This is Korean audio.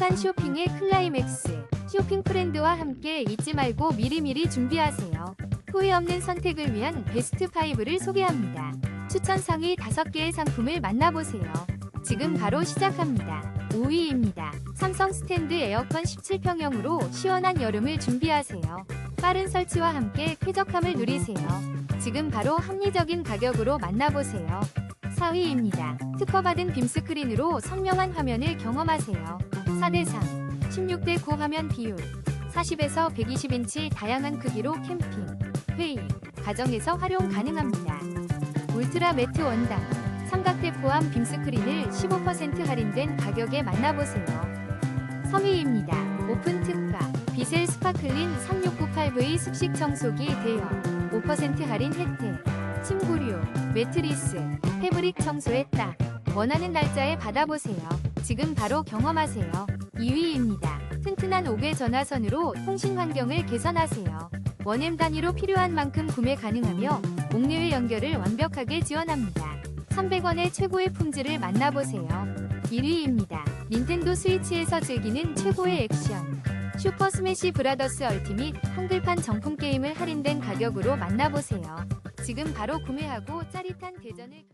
행복한 쇼핑의 클라이맥스. 쇼핑 프렌드와 함께 잊지 말고 미리미리 준비하세요. 후회 없는 선택을 위한 베스트 5를 소개합니다. 추천 상위 5개의 상품을 만나보세요. 지금 바로 시작합니다. 5위입니다. 삼성 스탠드 에어컨 17평형으로 시원한 여름을 준비하세요. 빠른 설치와 함께 쾌적함을 누리세요. 지금 바로 합리적인 가격으로 만나보세요. 4위입니다. 특허받은 빔스크린으로 선명한 화면을 경험하세요. 4대3, 16대 9 화면 비율, 40에서 120인치 다양한 크기로 캠핑, 회의, 가정에서 활용 가능합니다. 울트라 매트 원단, 삼각대 포함 빔스크린을 15% 할인된 가격에 만나보세요. 3위입니다. 오픈 특가, 비셀 스파클린 3698V 습식 청소기 대여, 5% 할인 혜택, 침구류, 매트리스, 패브릭 청소에 딱 원하는 날짜에 받아보세요. 지금 바로 경험하세요. 2위입니다. 튼튼한 5개 전화선으로 통신 환경을 개선하세요. 원엠 단위로 필요한 만큼 구매 가능하며 옥내외 연결을 완벽하게 지원합니다. 300원의 최고의 품질을 만나보세요. 1위입니다. 닌텐도 스위치에서 즐기는 최고의 액션. 슈퍼 스매시 브라더스 얼티밋 한글판 정품 게임을 할인된 가격으로 만나보세요. 지금 바로 구매하고 짜릿한 대전을